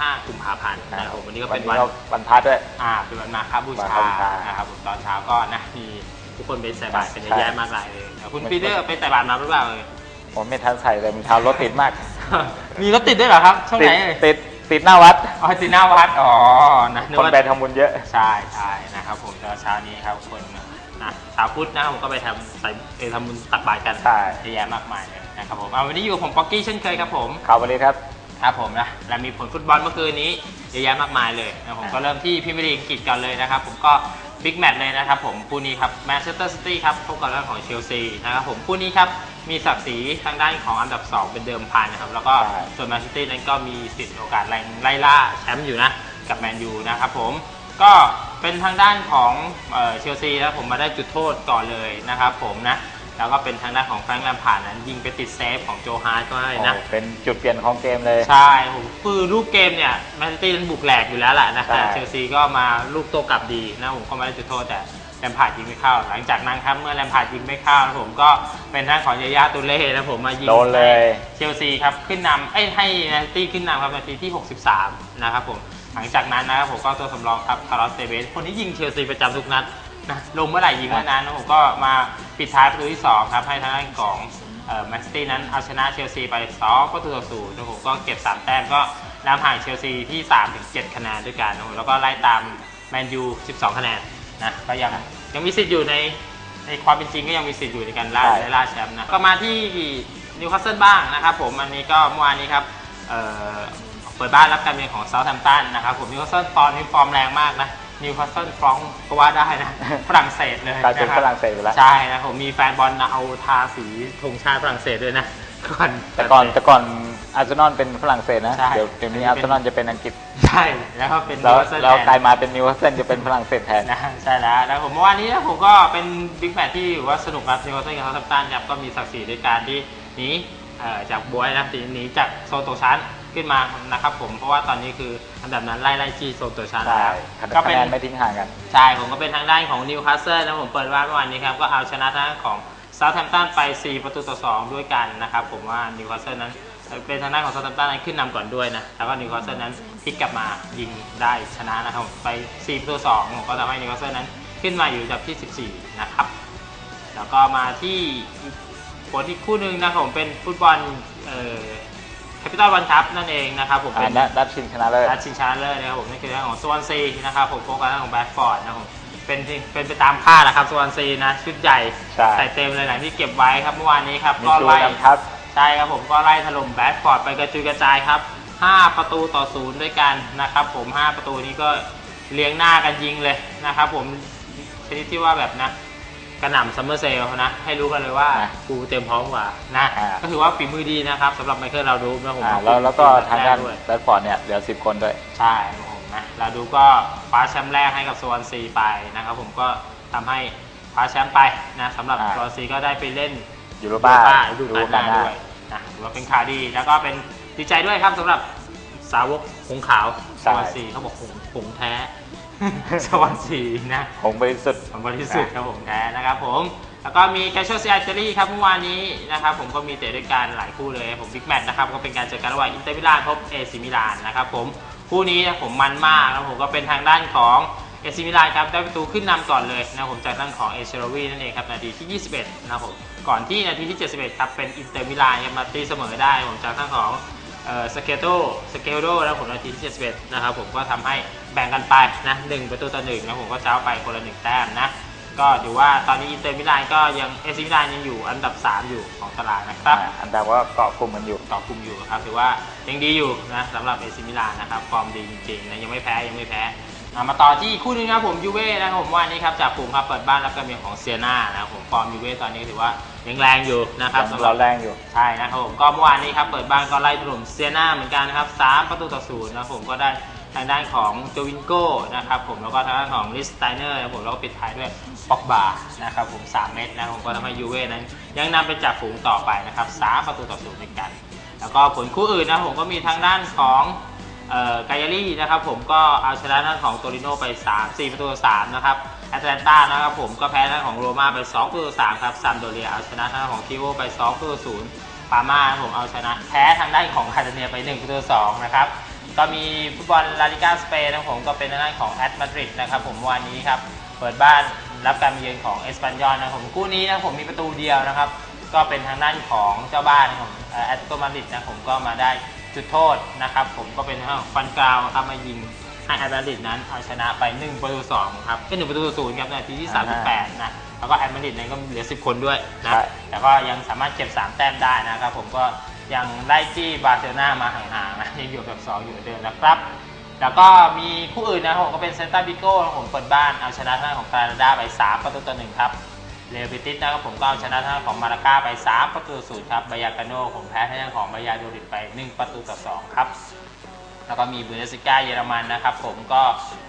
15 กุมภาพันธ์นะครับวันนี้ก็เป็นวันวันพัดด้วยอ่าเป็นวันมาคบูชานะครับตอนเช้าก็นะมีทุกคนไปใส่บาตรเป็นเยอะแยะมากมายเลยคุณปีเตอร์ไปใส่บาตรมาหรือเปล่าเลยผมไม่ทันใส่เลยมันเท้ารถติดมาก มีรถติดด้วยเหรอครับช่วงไหนติดติดหน้าวัด อ๋อ ติดหน้าวัด อ๋อ นะคนไปทำบุญเยอะ ใช่ใช่นะครับผมตอนเช้านี้ครับคนนะชาวพุทธนะผมก็ไปทำใส่ไปทำบุญตักบาตรกันเยอะแยะมากมายเลยนะครับผมเอาวันนี้อยู่ผมป๊อกกี้เช่นเคยครับผมข่าววันนี้ครับ ครับผมนะและมีผลฟุตบอลเมื่อคืนนี้เยอะแยะมากมายเลยนะผมอ่าก็เริ่มที่พรีเมียร์ลีกอังกฤษก่อนเลยนะครับ ผมก็บิ๊กแมตช์เลยนะครับผมคู่นี้ครับแมนเชสเตอร์ซิตี้ครับพบกับเรื่องของเชลซีนะครับผมคู่นี้ครับมีศักดิ์ศรีทางด้านของอันดับ 2 เป็นเดิมพันนะครับ แล้วก็ส่วนแมนเชสเตอร์นั้นก็มีสิทธิ์โอกาสแรงไล่ล่าแชมป์อยู่นะกับแมนยูนะครับผมก็เป็นทางด้านของเอ่อเชลซีนะผมมาได้จุดโทษก่อนเลยนะครับผมนะ แล้วก็เป็นทางด้านของแฟรงค์แลมพาร์ดนั้นยิงไปติดเซฟของโจฮาร์ดก็ได้นะ โอ้เป็นจุดเปลี่ยนของเกมเลย ใช่ผมคือลูกเกมเนี่ยแมนซิตี้นั้นบุกแหลกอยู่แล้วแหละนะใช่แต่เชลซีก็มาลูกโตกลับดีนะผมก็ไม่ได้จุดโทษแต่แลมพาร์ดยิงไม่เข้า หลังจากนั้นครับเมื่อแลมพาร์ดยิงไม่เข้านะผมก็เป็นทางของยายาตุเล่นะผมมายิงโดนเลยให้เชลซีครับขึ้นนำเอ้ยให้แมนซิตี้ขึ้นนำครับนาทีที่ 63 นะครับผมหลังจากนั้นนะครับผมก็ตัวสำรองครับคาร์ลอสเตเบสคนที่ยิงเชลซีประจำทุกนัด นะลงเมื่อไหร่ยิงเมื่อนั้นนะผมก็มาปิดท้ายประตูที่สองครับ ให้ทางด้านของแมนซิตี้นั้นเอาชนะเชลซีไป2ประตูต่อศูนย์นะผมก็เก็บ 3 แต้มก็นำห่างเชลซีที่3ถึง7คะแนนด้วยกันนะผมแล้วก็ไล่ตามแมนยู 12 คะแนนนะก็ยังยังมีสิทธิ์อยู่ในในความเป็นจริงก็ยังมีสิทธิ์อยู่ในการล่าใช่ได้ล่าแชมป์นะก็มาที่นิวคาสเซิลบ้างนะครับผมอันนี้ก็เมื่อวานนี้ครับเอ่อเปิดบ้านรับการเยือนของเซาท์แฮมป์ตันนะครับผมนิวคาสเซิลตอนนี้ฟอร์มแรงมากนะ นิวคาสเซิลฟรองก์ก็ว่าได้นะ ฝรั่งเศสเลยกลายเป็นนะคฝบรั่งเศสไปแล้ว ใช่นะผมมีแฟนบอลนะเอาทาสีธงชาติฝรั่งเศสด้วยนะก่อนแต่ก่อนแต่ก่อนอาร์เซนอลเป็นฝรั่งเศสนะใช่เดี๋ยวเดี๋ยวนี้อาร์เซนอลจะเป็นอังกฤษ ใช่ แล้วก็เป็นแล้วนิวคาสเซิลเราแทนกลายมาเป็นนิวคาสเซิลจะเป็นฝรั่งเศสแทนนะใช่แล้วแล้วผมเมื่อวานนี้นะผมก็เป็นบิ๊กแมตช์ที่ถือว่าสนุกครับนิวคาสเซิลกับเซาท์แฮมป์ตันครับก็มีศักดิ์ศรีด้วยการที่หนีเอ่อจากบวยนะหนีจากโซนตกชั้น ขึ้นมานะครับผมเพราะว่าตอนนี้คืออันดับนั้นไล่ไล่จี้โซนตกชั้นใช่แล้วคะก็เป็นแนนไม่ทิ้งห่างกันใช่ผมก็เป็นทางด้านของนิวคาสเซิลนะผมเปิดบ้านเมื่อวานนี้ครับก็เอาชนะทางด้านของเซาท์แฮมป์ตันไป 4 ประตูต่อ 2 ด้วยกันนะครับผมว่านิวคาสเซิลนั้นเอ่อเป็นทางด้านของเซาท์แฮมป์ตันนั้นขึ้นนำก่อนด้วยนะแล้วก็นิวคาสเซิลนั้นพลิกกลับมายิงได้ชนะนะครับไป 4 ประตู2ผมก็ทำให้นิวคาสเซิลนั้นขึ้นมาอยู่อันดับที่ 14 นะครับแล้วก็มาที่ผลที่คู่หนึ่งนะครับผมเป็นฟุตบอลเอ่อ แคปิตอลวันคัพนั่นเองนะครับผมอ่าเป็นนัดนัดชิงชนะเลิศ นัดชิงชนะเลิศนะครับผมนั่นคือเรื่องของสวอนซีนะครับผมโฟกัสเรื่องของแบดฟอร์ดนะครับผมเป็นที่เป็นไปตามคาดแหละครับสวอนซีนะชุดใหญ่ใช่ ใส่เต็มเลยหลังที่เก็บไว้ครับเมื่อวานนี้ครับมีก็จูไล่ นำทัพ ใช่ครับผมก็ไล่ถล่มแบดฟอร์ดไปกระจุยกระจายครับ 5 ประตูต่อศูนย์ด้วยกันนะครับผม 5 ประตูนี้ก็เลี้ยงหน้ากันยิงเลยนะครับผมชนิดที่ว่าแบบนะ กระหน่ำซัมเมอร์เซลนะ ให้รู้กันเลยว่านะกูเต็มพร้อมกว่านะ อ่า ก็ถือว่าฝีมือดีนะครับสำหรับไมเคิลเราดูนะผมอ่าแล้วแล้วก็ทางด้านด้วยแบดฟอร์ดเนี่ยเหลือ 10 คนด้วย ใช่ครับผมนะเราดูก็คว้าแชมป์แรกให้กับสวอนซีไปนะครับผมก็ทำให้คว้าแชมป์ไปนะสำหรับอ่า สวอนซีก็ได้ไปเล่น ยูโรป้าดูกาลหน้าด้วยนะถือว่าเป็นข่าวดี แล้วก็เป็นดีใจด้วยครับสำหรับสาวกหงขาวสใช่วอนซีเขาบอกหงหงแท้ สวอนซีนะผมบริสุทธิ์ผมบริสุทธิ์ครับผมแท้นะครับผม แล้วก็มีแคชช a ลซีอาร์เจอรี่ครับเมื่อวานนี้นะครับผมก็มีเตะด้วยกันหลายคู่เลยผมบิ๊กแมตช์นะครับก็เป็นการเจอกันระหว่างอินเตอร์มิลานพบเอซิมิลานนะครับผมคู่นี้นะผมมันมากแล้วผมก็เป็นทางด้านของเอซิมิลานครับได้ประตูขึ้นนำก่อนเลยนะผมจากด้านของเอเชโรวีนั่นเองครับนาทีที่ 21 นะครับผมก่อนที่นาทีที่ 71 ครับเป็นอินเตอร์มิลานครับมาตีเสมอได้ผมจากทางของ สเกโตสเกลโดแล้วผมนาทีที่71นะครับผมก็ทำให้แบ่งกันไปนะหนึ่งประตูต่อหนึ่งนะผมก็เจ้าไปคนละหนึ่งแต้มนะก็ถือว่าตอนนี้อินเตอร์มิลานก็ยังเอซิมิลานยังอยู่อันดับ 3 อยู่ของตารางนะครับอ่าอันดับว่าเกาะกลุ่มกันอยู่ต่อกลุ่มอยู่ครับถือว่ายังดีอยู่นะสำหรับเอซิมิลานนะครับฟอร์มดีจริงๆนะยังไม่แพ้ยังไม่แพ้อะ มาต่อที่คู่หนึงนะครับผมยูเว่นะครับผมว่านี้ครับจากกลุ่มครับเปิดบ้านรับการเยือนของเซียนานะครับผมฟอร์มยูเว่ตอนนี้ถือว่ายังแรงอยู่นะครับสำหรัเราบแรงอยู่ใช่นะครับผมก็เมื่อวานนี้ครับเปิดบ้านก็ไล่ถล่มเซียนาเหมือนกันนะครับ3ประตูต่อศูนย์นะครับผมก็ได้ทางด้านของโจวินโก้นะครับผมแล้วก็ทางด้านของลิสไตเนอร์นะครับผมแล้วก็ปิดท้ายด้วยปอกบานะครับผม3เม็ดนะครับผมก็ทำให้ยูเว่นั้น ยังนำไปจากฝูงต่อไปนะครับ3ประตูต่อศูนย์ด้วยกัน แล้วก็ผลคู่อื่นนะครับผมก็มีทางด้านของเอ่อ กายารี่นะครับผมก็เอาชนะด้านของโตริโนไป 3 4 ประตู3นะครับแอตแลนตานะครับผมก็แพ้ด้านของโรม่าไป 2 ประตู3ครับซัมโดเรียเอาชนะด้านของทิโอไป 2 ประตู0ปาม่าผมเอาชนะแพ้ทางด้านของคาตาเนียไป 1 ประตูต่อ2นะครับก็มีฟุตบอลลาลิกาสเปนนะครับผมก็เป็นทางด้านของแอตมาดริดนะครับผมวันนี้ครับเปิดบ้านรับการเยือนของเอสปันยอลนะครับผมคู่นี้นะผมมีประตูเดียวนะครับก็เป็นทางด้านของเจ้าบ้านของแอตโตมาดริดนะผมก็มาได้ จุดโทษนะครับ ผมก็เป็นทางด้านของฟันกราวนะครับมายิงให้แอตมาดริดนั้นเอาชนะไป1ประตู2ครับก็1ประตูศูนย์ครับนาทีที่ 38 นะ แล้วก็แอตมาดริดนั้นก็เหลือ 10 คนด้วยนะใช่แต่ก็ยังสามารถเก็บ 3 แต้มได้นะครับ ผมก็ยังไล่จี้บาร์เซโลนามาห่างๆนะยังอยู่แบบ 2 อยู่เหมือนเดิมนะครับ แล้วก็มีคู่อื่นนะครับผมก็เป็นเซนต้าบิโก้ผมเปิดบ้านเอาชนะทางด้านของกรานาดาไป3ประตูต่อหนึ่งครับ เรอัลบิติสนะครับผมก็เอาชนะทางด้านของมาราก้าไป 3 ประตูต่อศูนย์ครับบายากาโนผมแพ้ทางด้านของบายาโดริดไป 1 ประตูต่อสองครับแล้วก็มีบูเดสิก้าเยอรมันนะครับผมก็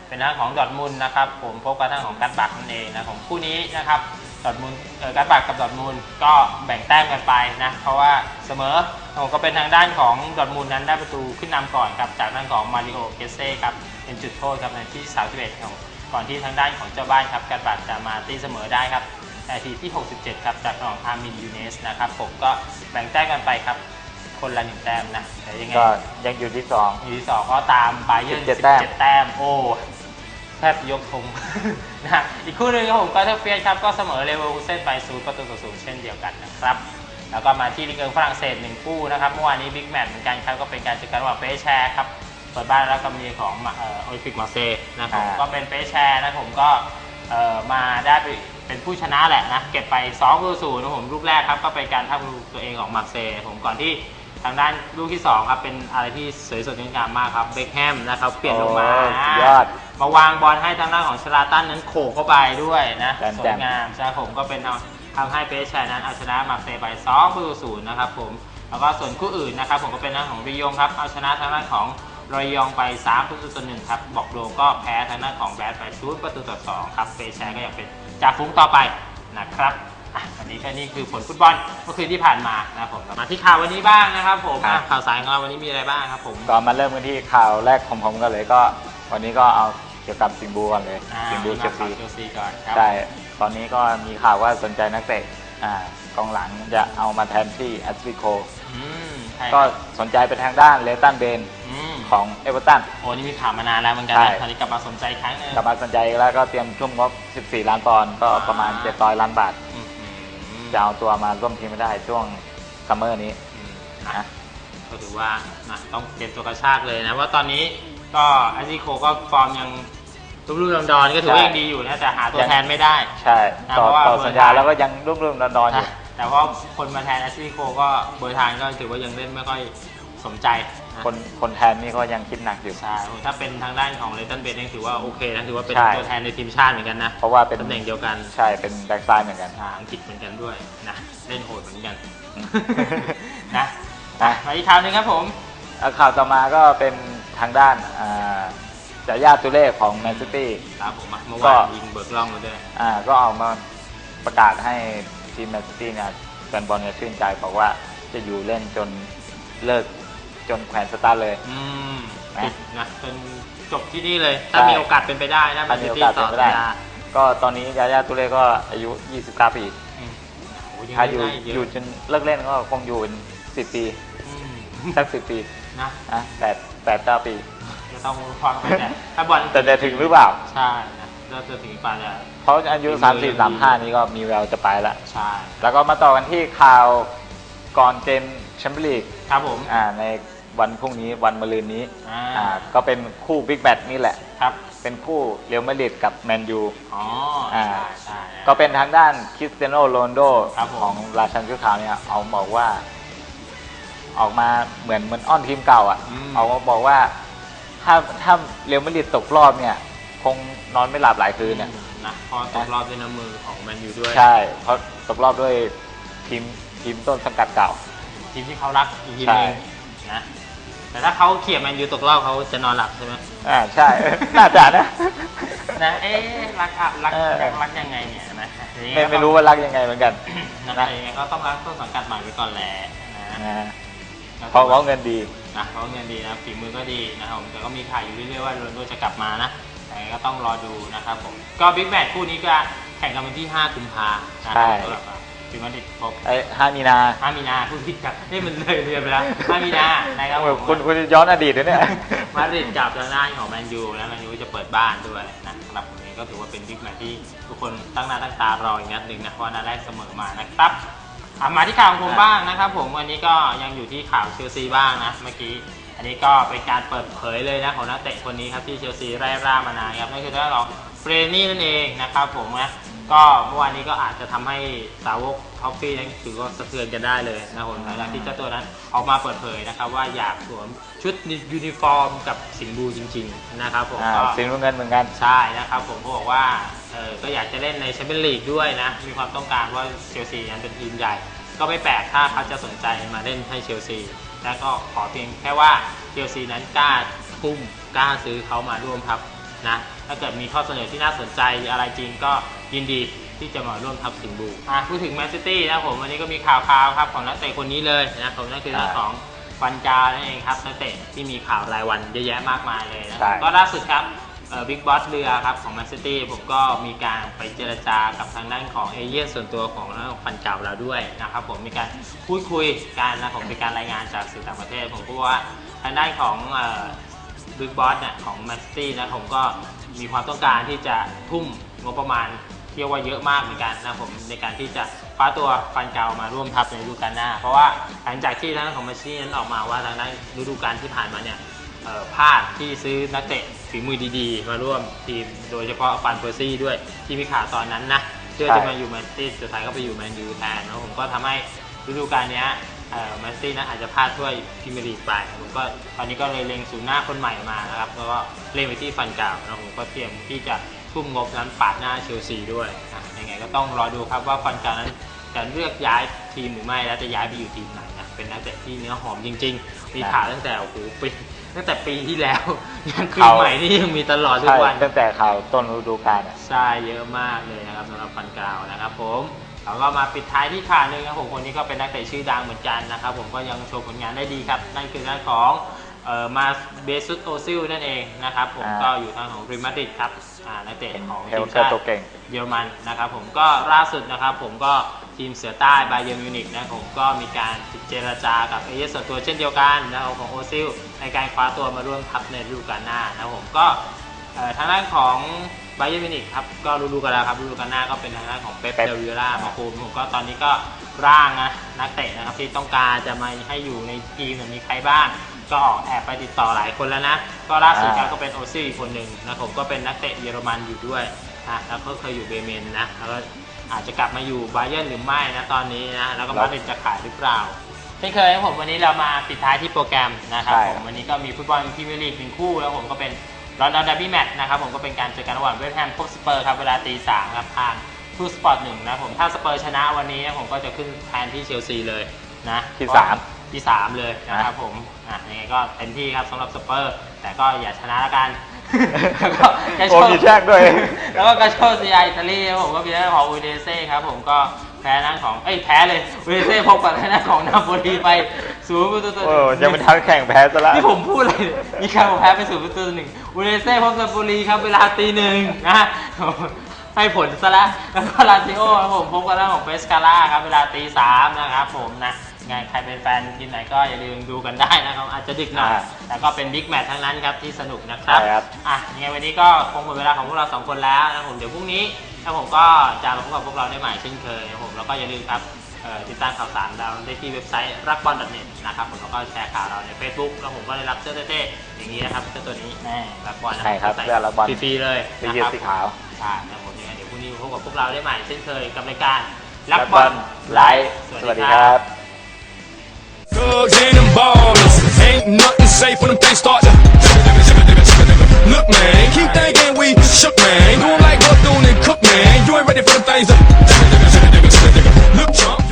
เป็นทางของดอทมุนนะครับผมพบกับทางของกัตบักนั่นเองนะของคู่นี้นะครับดอทมุนเออกัตบักกับดอทมุนก็แบ่งแต้มกันไปนะเพราะว่าเสมอผมก็เป็นทางด้านของดอทมุนนั้นได้ประตูขึ้นนำก่อนครับจากทางของมาริโอเกเซ่ครับเป็นจุดโทษครับในที่ 31 ของก่อนที่ทางด้านของเจ้าบ้านครับกัตบักจะมาตีเสมอได้ครับ นาทีที่ 67 ครับ จากทางของอาร์มินยูเนสนะครับผมก็แบ่งแต้มกันไปครับ คนละหนึ่งแต้มนะแต่ยังไงก็ยังอยู่ที่สอง อยู่ที่สองก็ตามบาเยิร์น17แต้ม17 แต้ม โอ้แทบยกธง นะอีกคู่หนึงครับผมก็เทอร์เฟียสครับก็เสมอเลเวอร์คูเซ่นไปศูนย์ประตูต่อศูนย์เช่นเดียวกันนะครับ แล้วก็มาที่ลีกเอิงฝรั่งเศสหนึ่งคู่นะครับเมื่อวานนี้บิ๊กแมตช์เหมือนกันครับก็เป็นการเจอกันระหว่างเปแชร์ครับเปิดบ้านแล้วก็มีของเอ่อโอลิมปิกมาร์เซย์นะครับอ่า ก็เป็นเปแชร์นะผมก็ เอ่อมาได้ไปเป็นผู้ชนะแหละนะ เก็บไป2ประตูศูนย์นะผมลูกแรกครับก็เป็นการทำประตูตัวเองของมาร์เซย์ผมก่อนที่ทางด้านลูกที่สองครับเป็นอะไรที่สวยสดงดงามมากครับเบคแฮมนะครับเปลี่ยนลงมาโอ้สุดยอดมาวางบอลให้ทางด้านของชลาตันนั้นโขกเข้าไปด้วยนะแจ่มสแจ่วยมงามใช่ครับผมก็เป็นเอาทำให้เปแชร์นั้นเอาชนะมาร์เซย์ไป2ประตูศูนย์นะครับผมแล้วก็ส่วนคู่อื่นนะครับผมก็เป็นทางด้านของริยงครับเอาชนะทางด้านของ รอยองไป 3 ประตูต่อหนึ่งครับ บอกโดก็แพ้ทางด้านของแบดไปศูนย์ประตูต่อสองครับเปแชร์ก็ยังเป็นจ่าฟุ้งต่อไปนะครับอะวันนี้ก็นี่คือผลฟุตบอลเมื่อคืนที่ผ่านมานะครับผมมาที่ข่าววันนี้บ้างนะครับผมครับอะข่าวสารของเราวันนี้มีอะไรบ้างครับผม ก็มาเริ่มกันที่ข่าวแรกของผมกันเลยก็ วันนี้ก็เอาเกี่ยวกับสิงห์บูก่อนเลย อ่าสิงห์บูเชลซีเชลซีก่อนครับ ใช่ตอนนี้ก็มีข่าวว่าสนใจนักเตะอ่ากองหลังจะเอามาแทนที่แอสติโคอืม ใช่ก็สนใจไปทางด้านเลตันเบนอืมของเอเวอร์ตัน โอ้นี่มีข่าวมานานแล้วเหมือนกันใช่ นะตอนนี้กลับมาสนใจอีกครั้งหนึง กลับมาสนใจแล้วก็เตรียมช่วงงบ 14 ล้านปอนด์ก็ประมาณ700 ล้านบาท อืมอืมจะเอาตัวมาร่วมทีมไม่ได้ช่วงซัมเมอร์นี้อืมนะ นะก็ถือว่านะต้องเตรียมตัวกระชากเลยนะว่าตอนนี้ก็อาซิโคก็ฟอร์มยังรุ่มรุ่มดอนดอนๆก็ถือว่ายังดีอยู่นะแต่หาตัวแทนไม่ได้ ใช่นะต่อเพราะว่าต่อเบอร์สัญญาทางแล้วก็ยังรุ่มๆดอนๆอยู่ นะ แต่ว่าคนมาแทนอาซิโคก็เบอร์ทานก็ถือว่ายังเล่นไม่ค่อยสมใจนะคนคนแทนนี่ก็ยังคิดหนักอยู่ ใช่ถ้าเป็นทางด้านของเลตันเบนเองถือว่าโอเคนะถือว่าเป็นใช่ ตัวแทนในทีมชาติเหมือนกันนะเพราะว่าเป็นตำแหน่งเดียวกันใช่ เป็นแบ็กซ้ายเหมือนกันทางอังกฤษเหมือนกันด้วยนะเล่นโหดเหมือนกันอืมนะนะ มาอีกข่าวหนึงครับผม แล้วข่าวต่อมาก็เป็นทางด้านอ่าจายาตุเล่ของแมนซิตี้ ครับผมอะเมื่อก็วานยิงเบิกล่องมาด้วย อ่าก็ออกมาประกาศให้ ทีมแมนซิตี้เนี่ยแฟนบอลเนี่ยชื่นใจบอกว่าจะอยู่เล่นจนเลิกจนแขวนสตาร์ทเลย อืมนะติดนะจนจบที่นี่เลย ถ้าใช่ มีโอกาสเป็นไปได้นะแมถ้านมีซิโอตี้กาสต่เป็อนไปสัได้ญญาก็ตอนนี้ยายาตุเล่ก็อายุ 29 ปี อืมโอ้ยังถ้าอยู่ได้เะอยู่จนเลิกเล่นก็คงอยู่เป็น10 ปี อืมสักสิบปีนะนะแปดแปดเก้าปี จะต้องฟังไปแต่ถ้าบอลแต่จะถึงหรือเปล่า ใช่นะเราจะถึงปานจะ เพราะอายุฝีมือสามสี่สามห้านี้ก็มีแววจะไปแล้ว ใช่ แล้วก็มาต่อกันที่ข่าวก่อนเกมแชมเปี้ยนลีกครับผม อ่าในวันพรุ่งนี้วันมะรืนนี้อ่า อ่าก็เป็นคู่บิ๊กแมตช์นี่แหละ ครับ เป็นคู่เรอัลมาดริดกับแมนยู อ๋ออ่า ใช่ใช่นะก็เป็นทางด้านคริสเตียโนโรนลโดครับผม ของราชันชุดขาวเนี่ยเอาบอกว่า ออกมาเหมือนเหมือนอ้อนทีมเก่าอะอืมเอามาบอกว่า ถ้าถ้าเรอัลมาดริดตกรอบเนี่ย คงนอนไม่หลับหลายคืนเนี่ย นะพอตกรอบด้วยน้ำมือของแมนยูด้วย ใช่เพราะตกรอบด้วยทีมทีมต้นสังกัดเก่า ทีมที่เขารักอีกทีมใช่หนึงนะแต่ถ้าเขาเขี่ยแมนยูตกรอบเขาจะนอนหลับใช่ไหมอ่าใช่ น่าจะนะ นะเอ๊ะรักอะรักเออ รักรักยังไงเนี่ยนะไม่ไม่รู้ว่ารักยังไงเหมือนกันนะแต่ยังไงก็ต้องรักต้นสังกัดใหม่ไว้ก่อนแหละนะนะเพราะว่าเงินดี นะเพราะเงินดีนะฝีมือก็ดีนะครับผมแต่ก็มีข่าวอยู่เรื่อยๆว่าโรนลโดจะกลับมานะแต่ ยังไงก็ต้องรอดูนะครับผมก็บิ๊กแมตช์คู่นี้ก็แข่งกันวันที่ 5 กุมภาพันธ์นะใช่สำหรับถึงมาดิดครบไอ้ห้ามีนาห้ามีนาคุณผิดครับนี่มันเลยเรียนไปแล้วห้ามีนานะครับผม คุณคุณย้อนอดีตเลยเนี่ย มาดริดกับทางด้านของแมนยูแล้วแมนยูจะเปิดบ้านด้วยนะสำหรับวันนี้ก็ถือว่าเป็นบิ๊กแมตช์ที่ทุกคนตั้งหน้าตั้งตารออีกนัดหนึ่งนะเพราะว่านัดแรกเสมอมานะครับอะมาที่ข่าวของผมบ้างนะครับ ผมวันนี้ก็ยังอยู่ที่ข่าวเชลซีบ้างนะเมื่อกี้ อันนี้ก็เป็นการเปิดเผยเลยนะของนักเตะคนนี้ครับที่เชลซีไร่ร่ามานานครับนั่นคือทางด้านของเฟรนี่นั่นเองนะครับผมนะก็เมื่อวานนี้ก็อาจจะทำให้สาวกท็อฟฟี่นั้นถือว่าสะเทือนกันได้เลยนะผมหลังจากที่เจ้าตัวนั้นออกมาเปิดเผยนะครับว่าอยากสวมชุดยูนิฟอร์มกับสิงห์บลูจริง ๆ นะครับผมอ่าก็สีน้ำเงินเหมือนกันใช่นะครับผมก็บอกว่าเออก็อยากจะเล่นในแชมเปี้ยนลีกด้วยนะ มีความต้องการเพราะเชลซีนั้นเป็นทีมใหญ่ ก็ไม่แปลกถ้าเขาจะสนใจมาเล่นให้เชลซี แล้วก็ขอเพียงแค่ว่าเชลซีนั้นกล้าทุ่มกล้าซื้อเขามาร่วมทัพนะถ้าเกิดมีข้อเสนอที่น่าสนใจอะไรจริงก็ยินดีที่จะมาร่วมทัพสิงห์บลูอะพูดถึงแมนซิตี้นะผมวันนี้ก็มีข่าวคราวครับของนักเตะคนนี้เลยนะครับนั่นคือเรื่องของฟันกานั่นเองครับนักเตะที่มีข่าวรายวันเยอะแยะมากมายเลยนะใช่ก็ล่าสุดครับ บิ๊กบอสเรือครับของแมนซิตี้ผมก็มีการไปเจรจากับทางด้านของเอเย่นส่วนตัวของทางด้านของฟันเก่าเราด้วยนะครับผมมีการพูดคุยกันนะผมเป็นการรายงานจากสื่อต่างประเทศ ผมก็ว่าทางด้านของบิ๊กบอสเนี่ยของแมนซิตี้นะผมก็มีความต้องการที่จะทุ่มงบประมาณเที่ยวว่าเยอะมากเหมือนกันนะผมในการที่จะคว้าตัวฟันเก่ามาร่วมทัพในฤดูกาลหน้า เพราะว่าหลังจากที่ทางด้านของแมนซิตี้นั้นออกมาว่าทางด้านฤดูกาลที่ผ่านมาเนี่ย พลาดที่ซื้อนักเตะฝีมือดีๆ มาร่วมทีมโดยเฉพาะฟันเปอร์ซี่ด้วยที่มีข่าวตอนนั้นนะเพื่อใช่จะมาอยู่แมนซิตี้สุดท้ายก็ไปอยู่แมนยูแทนแล้วผมก็ทำให้ฤดูกาลเนี้ยเอ่อแมนซิตี้นั้นอาจจะพลาดถ้วยพรีเมียร์ลีกไปผมก็ตอนนี้ก็เลยเล็งศูนย์หน้าคนใหม่มานะครับแล้วก็เล็งไปที่ฟันเก่าแล้วผมก็เตรียมที่จะทุ่มงบนั้นปาดหน้าเชลซีด้วยนะยังไงก็ต้องรอดูครับว่าฟันเก่านั้นจะเลือกย้ายทีมหรือไม่แล้วจะย้ายไปอยู่ทีมไหนนะเป็นนักเตะที่เนื้อหอมจริง ๆ มีข่าวตั้งแต่โอ้โหปี ตั้งแต่ปีที่แล้วยันปีข่าวใหม่นี่ยังมีตลอดทุใช่กวัน ตั้งแต่ข่าวต้นฤดูกาลอะใช่เยอะมากเลยนะครับสำหรับฟันกราวนะครับผมเราก็มาปิดท้ายที่ข่าวหนึ่งครับผมคนนี้ก็เป็นนักเตะชื่อดังเหมือนกันนะครับ ผมก็ยังโชว์ผลงานได้ดีครับ นั่นคือด้านของเอ่อมาเบซุตโอซิลนั่นเองนะครับผมอ่าก็อยู่ทางของริมาดริดครับอ่านักเตะของเฮทีลมเกอชาร์ติตัวเก่งเยอรมันนะครับผมก็ล่าสุดนะครับผมก็ ทีมเสือใต้บาเยอร์มิวนิกนะผมก็มีการเจรจากับเอเย่นส่วนตัวเช่นเดียวกันนะครับของโอซิลในการคว้าตัวมาร่วมทัพในฤดูกาลหน้านะครับผมก็เอ่อทางด้านของไบเยอร์มิวนิกครับก็รู้ๆกันแล้วครับรู้ๆกันหน้าก็เป็นทางด้านของเป๊ปเป๊ปเดวิล่ามาคุมผมก็ตอนนี้ก็ร่างนะนักเตะนะครับที่ต้องการจะมาให้อยู่ในทีมเนี่ยมีใครบ้างก็แอบไปติดต่อหลายคนแล้วนะ ก็ล่าสุดครับก็เป็นโอซี่อีกคนหนึ่งนะผมก็เป็นนักเตะเยอรมันอยู่ด้วยนะแล้วก็เคยอยู่เบเมนนะแล้วก็ อาจจะกลับมาอยู่ไบเยอร์หรือไม่นะตอนนี้นะแล้วก็มาดริดจะขายหรือเปล่าเช่นเคยครับผมวันนี้เรามาปิดท้ายที่โปรแกรมนะครับใช่ ผมวันนี้ก็มีฟุตบอลพรีเมียร์ลีกหนึ่งคู่ แล้วผมก็เป็นลอนดอนด r ร์บี้แมตช์นะครับผมก็เป็นการเจอกันระหว่างเวสต์แฮมพบสเปอร์ครับเวลาตีสามครับทางทูสปอร์ตหนึ่งนะผมถ้าสเปอร์ชนะวันนี้นะผมก็จะขึ้นแทนที่เชลซีเลยนะที่สาม ที่สามเลยนะครับผมอะยังไงก็เต็มที่ครับสำหรับสเปอร์แต่ก็อย่าชนะละกัน แล้วก็กระโชโอ้กมีแช่งด้วย แล้วก็กระโชกซีไออิตาลีครับผมก็มีด้านของอูเดเซ่ครับผมก็แพ้ด้านของเอ้ยแพ้เลยอูเดเซ่พบกับด้านของนาโปลีไปศูนย์ประตูต่อหโอ้นึ่ง ยังเป็นทางแข่งแพ้ซะละที่ผมพูดเลยเนี่ยมีการผมแพ้ไปศูนย์ประตูต่อหนึ่งอูเดเซ่พบนาโปลีครับเวลาตีหนึ่งนะให้ผลซะแล้วแล้วก็ลาซิโอครับผมพบกับด้านของเปสกาล่าครับเวลาตีสามนะครับผมนะ ไงใครเป็นแฟนทีมไหนก็อย่าลืมดูกันได้นะครับ อาจจะดึกหน่อย อ่าแต่ก็เป็นบิ๊กแมตช์ทั้งนั้นครับที่สนุกนะครับใช่ครับ อะยังไงวันนี้ก็คงหมดเวลาของพวกเราสองคนแล้วนะครับผมเดี๋ยวพรุ่งนี้ถ้าผมก็จะมาพบกับพวกเราได้ใหม่เช่นเคยนะครับผมแล้วก็อย่าลืมครับเอ่อติดตามข่าวสารเราได้ที่เว็บไซต์รักบอล .net นะครับผมแล้วก็แชร์ข่าวเราใน Facebook แล้วผมก็ได้รับเสื้อเต้ๆอย่างนี้นะครับเสื้อตัวนี้แน่รักบอลนะใช่ครับใส่เสื้อรักบอล ฟรีๆเลยสีนะเขีคยวรับ สีขาว ใช่นะครับผมยังไงเดี๋ยวพรุ่งนี้พบกับพวกเราได้ใหม่เช่นเคยกับรายการ รัรักบบออลลไลฟ์สวัสดีครับ thugs and them ballers. Ain't nothing safe when them things start to. Look, man, keep thinking we shook, man. Doing like Bethune and Cook, man. You ain't ready for them things to. Look, chump.